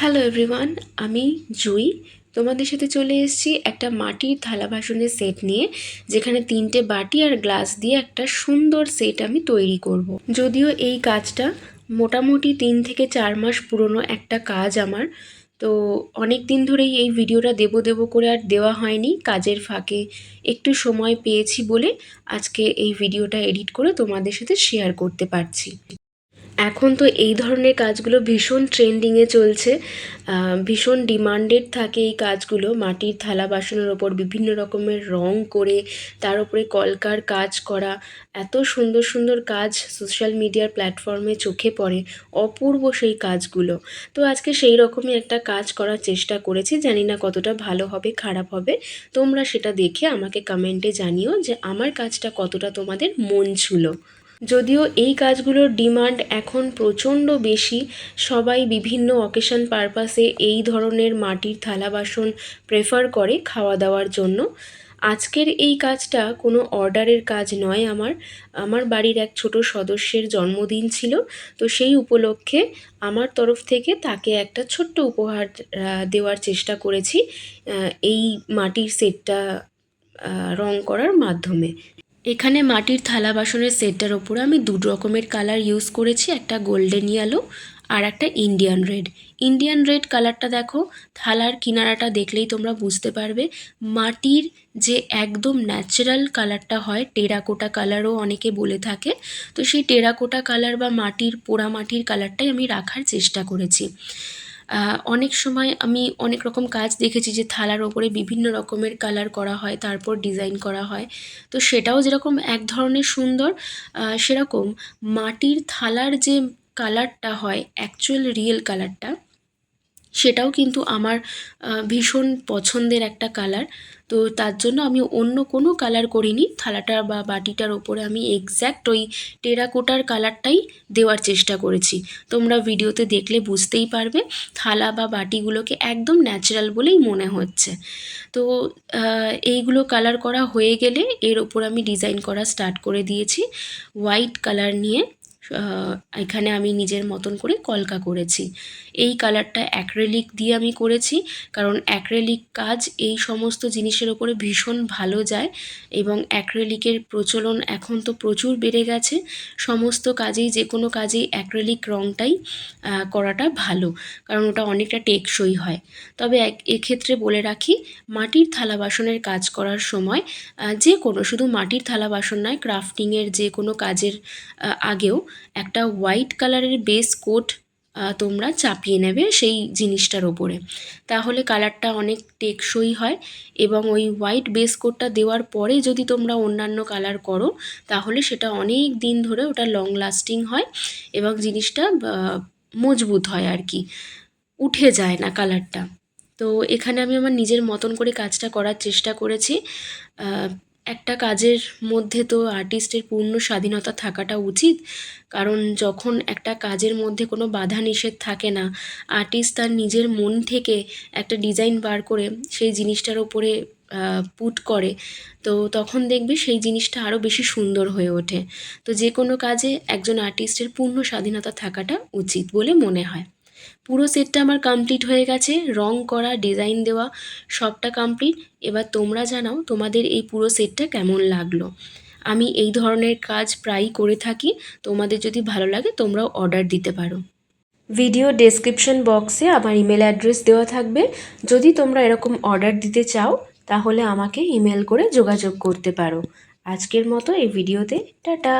Hello everyone আমি জুই। তোমাদের সাথে চলে এসেছি একটা মাটির থালা বাসনের সেট নিয়ে, যেখানে তিনটে বাটি আর গ্লাস দিয়ে একটা সুন্দর সেট আমি তৈরি করব। যদিও এই কাজটা মোটামুটি তিন থেকে চার মাস পুরনো একটা কাজ আমার, তো অনেক দিন ধরেই এই ভিডিওটা দেবো দেবো করে আর দেওয়া হয়নি। কাজের ফাঁকে একটু সময় পেয়েছি বলে আজকে এই ভিডিওটা এডিট করে তোমাদের সাথে শেয়ার করতে পারছি। এখন তো এই ধরনের কাজগুলো ভীষণ ট্রেন্ডিংয়ে চলছে। ভীষণ ডিমান্ডেড থাকে এই কাজগুলো। মাটির থালা বাসনের ওপর বিভিন্ন রকমের রং করে তার উপরে কলকার কাজ করা। এত সুন্দর সুন্দর কাজ সোশ্যাল মিডিয়ার প্ল্যাটফর্মে চোখে পড়ে। অপূর্ব সেই কাজগুলো। তো আজকে সেই রকমই একটা কাজ করার চেষ্টা করেছি। জানি না কতটা ভালো হবে, খারাপ হবে। তোমরা সেটা দেখে আমাকে কমেন্টে জানিও যে আমার কাজটা কতটা তোমাদের মন ছুলো। যদিও এই কাজগুলোর ডিমান্ড এখন প্রচণ্ড বেশি, সবাই বিভিন্ন অকেশন পারপাসে এই ধরনের মাটির থালা বাসন প্রেফার করে খাওয়া দাওয়ার জন্য। আজকের এই কাজটা কোনো অর্ডারের কাজ নয় আমার। আমার বাড়ির এক ছোট সদস্যের জন্মদিন ছিল, তো সেই উপলক্ষে আমার তরফ থেকে তাকে একটা ছোট্ট উপহার দেওয়ার চেষ্টা করেছি এই মাটির সেটটা রং করার মাধ্যমে। এখানে মাটির থালা বাসনের সেটটার ওপরে আমি দু রকমের কালার ইউজ করেছি, একটা গোল্ডেন ইয়েলো আর একটা ইন্ডিয়ান রেড ইন্ডিয়ান রেড কালারটা দেখো, থালার কিনারাটা দেখলেই তোমরা বুঝতে পারবে। মাটির যে একদম ন্যাচারাল কালারটা হয়, টেরাকোটা কালারও অনেকে বলে থাকে, তো সেই টেরাকোটা কালার বা মাটির পোড়া মাটির কালারটাই আমি রাখার চেষ্টা করেছি। অনেক সময় আমি অনেক রকম কাজ দেখেছি যে থালার ওপরে বিভিন্ন রকমের কালার করা হয়, তারপর ডিজাইন করা হয়। তো সেটাও যেরকম এক ধরনের সুন্দর সেরকম মাটির থালার যে কালারটা হয় অ্যাকচুয়াল রিয়েল কালারটা সেটাও কিন্তু আমার ভীষণ পছন্দের একটা কালার তো তার জন্য আমি অন্য কোনো কালার করিনি। থালাটা বা বাটিটার ওপরে আমি এক্স্যাক্ট ওই টেরাকোটার কালারটাই দেওয়ার চেষ্টা করেছি। তোমরা ভিডিওতে দেখলে বুঝতেই পারবে, থালা বা বাটিগুলোকে একদম ন্যাচারাল বলেই মনে হচ্ছে। তো এইগুলো কালার করা হয়ে গেলে এর ওপর আমি ডিজাইন করা স্টার্ট করে দিয়েছি। হোয়াইট কালার নিয়ে এখানে আমি নিজের মতন করে কলকা করেছি। এই কালারটা অ্যাক্রেলিক দিয়ে আমি করেছি, কারণ অ্যাক্রেলিক কাজ এই সমস্ত জিনিসের ওপরে ভীষণ ভালো যায় এবং অ্যাক্রেলিকের প্রচলন এখন তো প্রচুর বেড়ে গেছে। সমস্ত কাজেই, যে কোনো কাজেই অ্যাক্রেলিক রঙটাই করাটা ভালো, কারণ ওটা অনেকটা টেকসই হয়। তবে এক- এক্ষেত্রে বলে রাখি, মাটির থালা বাসনের কাজ করার সময় যে কোনো, শুধু মাটির থালা বাসন নয়, ক্রাফটিংয়ের যে কোনো কাজের আগেও একটা হোয়াইট কালারের বেস কোট তোমরা চাপিয়ে নেবে সেই জিনিসটার ওপরে। তাহলে কালারটা অনেক টেকসই হয় এবং ওই হোয়াইট বেস কোটটা দেওয়ার পরে যদি তোমরা অন্যান্য কালার করো, তাহলে সেটা অনেক দিন ধরে ওটা লং লাস্টিং হয় এবং জিনিসটা মজবুত হয় আর কি। উঠে যায় না কালারটা তো এখানে আমি আমার নিজের মতন করে কাজটা করার চেষ্টা করেছি। একটা কাজের মধ্যে তো আর্টিস্টের পূর্ণ স্বাধীনতা থাকাটা উচিত। কারণ যখন একটা কাজের মধ্যে কোনো বাধা নিষেধ থাকে না আর্টিস্ট তার নিজের মন থেকে একটা ডিজাইন বার করে সেই জিনিসটার ওপরে পুট করে। তো তখন দেখবে সেই জিনিসটা আরও বেশি সুন্দর হয়ে ওঠে। তো যে কোনো কাজে একজন আর্টিস্টের পূর্ণ স্বাধীনতা থাকাটা উচিত বলে মনে হয়। পুরো সেটটা আমার কমপ্লিট হয়ে গেছে। রং করা ডিজাইন দেওয়া, সবটা কমপ্লিট এবার তোমরা জানাও তোমাদের এই পুরো সেটটা কেমন লাগল। আমি এই ধরনের কাজ প্রায়ই করে থাকি। তোমাদের যদি ভালো লাগে তোমরাও অর্ডার দিতে পারো। ভিডিও ডেসক্রিপশন বক্সে আমার ইমেল অ্যাড্রেস দেওয়া থাকবে। যদি তোমরা এরকম অর্ডার দিতে চাও, তাহলে আমাকে ইমেল করে যোগাযোগ করতে পারো। আজকের মতো এই ভিডিওতে টাটা!